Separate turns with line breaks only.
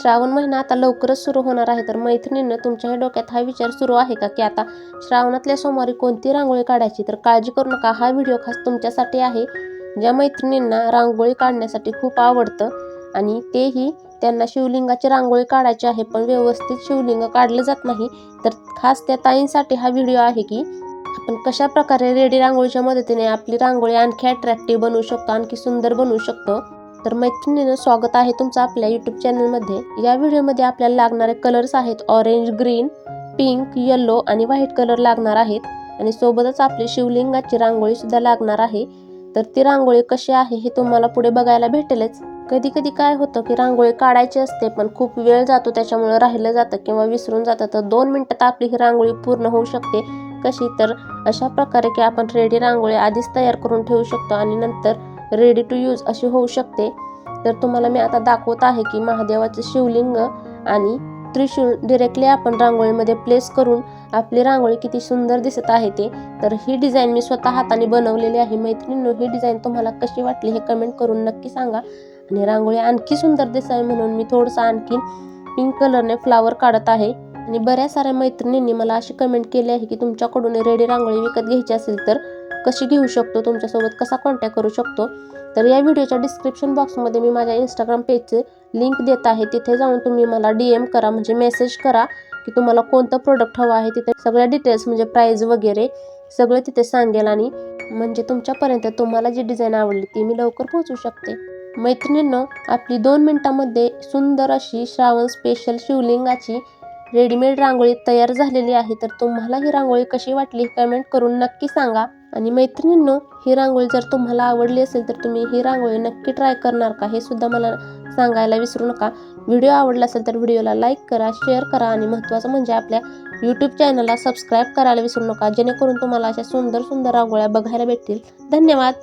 श्रावण महिना आता लवकरच सुरू होणार आहे. तर मैत्रिणीनं तुमच्याही डोक्यात हा विचार सुरू आहे का? की आता श्रावणातल्या सोमवारी कोणती रांगोळी काढायची? तर काळजी करू नका. हा व्हिडिओ खास तुमच्यासाठी आहे. ज्या मैत्रिणींना रांगोळी काढण्यासाठी खूप आवडतं आणि तेही त्यांना शिवलिंगाची रांगोळी काढायची आहे पण व्यवस्थित शिवलिंग काढलं जात नाही. तर खास त्या ताईंसाठी हा व्हिडिओ आहे की आपण कशा प्रकारे रेडी रांगोळीच्या मदतीने आपली रांगोळी आणखी अट्रॅक्टिव्ह बनवू शकतो आणखी सुंदर बनवू शकतो? तर मैत्रिणीनं स्वागत आहे तुमचं आपल्या यूट्यूब चॅनलमध्ये या व्हिडिओमध्ये आपल्याला लागणारे कलर्स आहेत ऑरेंज ग्रीन पिंक येल्लो आणि व्हाईट कलर लागणार आहेत. आणि सोबतच आपली शिवलिंगाची रांगोळी सुद्धा लागणार आहे. तर ती रांगोळी कशी आहे हे तुम्हाला पुढे बघायला भेटेलच. कधी कधी काय होतं की रांगोळी काढायची असते पण खूप वेळ जातो त्याच्यामुळे राहिलं जातं किंवा विसरून जातं. तर दोन मिनटात आपली ही रांगोळी पूर्ण होऊ शकते. कशी? तर अशा प्रकारे की आपण रेडी रांगोळी आधीच तयार करून ठेवू शकतो आणि नंतर रेडी टू यूज अशी होऊ शकते. तर तुम्हाला मी आता दाखवत आहे की महादेवाचं शिवलिंग आणि त्रिशूळ डिरेक्टली आपण रांगोळीमध्ये प्लेस करून आपली रांगोळी किती सुंदर दिसत आहे ते. तर ही डिझाईन मी स्वतः हाताने बनवलेली आहे. मैत्रिणींनो ही डिझाईन तुम्हाला कशी वाटली हे कमेंट करून नक्की सांगा. आणि रांगोळी आणखी सुंदर दिसावी म्हणून मी थोडंसं आणखी पिंक कलरने फ्लावर काढत आहे. आणि बऱ्याच साऱ्या मैत्रिणींनी मला अशी कमेंट केली आहे की तुमच्याकडून रेडी रांगोळी विकत घ्यायची असेल तर कशी घेऊ शकतो? तुमच्यासोबत कसा कॉन्टॅक्ट करू शकतो? तर या व्हिडिओच्या डिस्क्रिप्शन बॉक्समध्ये मी माझ्या इंस्टाग्राम पेजचे लिंक देत आहे. तिथे जाऊन तुम्ही मला डी एम करा म्हणजे मेसेज करा की तुम्हाला कोणतं प्रोडक्ट हवं आहे तिथे सगळ्या डिटेल्स म्हणजे प्राईज वगैरे सगळं तिथे सांगेल आणि म्हणजे तुमच्यापर्यंत तुम्हाला जी डिझाईन आवडली ती मी लवकर पोहोचू शकते. मैत्रिणींनो आपली दोन मिनिटामध्ये सुंदर अशी श्रावण स्पेशल शिवलिंगाची रेडीमेड रांगोळी तयार झालेली आहे तर तुम्हाला ही रांगोळी कशी वाटली कमेंट करून नक्की सांगा. आणि मैत्रिणींनो ही रांगोळी जर तुम्हाला आवडली असेल तर तुम्ही ही रांगोळी नक्की ट्राय करणार का हे सुद्धा मला सांगायला विसरू नका. व्हिडिओ आवडला असेल तर व्हिडिओला लाईक करा शेअर करा आणि महत्त्वाचं म्हणजे आपल्या यूट्यूब चॅनलला सबस्क्राईब करायला विसरू नका जेणेकरून तुम्हाला अशा सुंदर सुंदर रांगोळ्या बघायला भेटतील. धन्यवाद!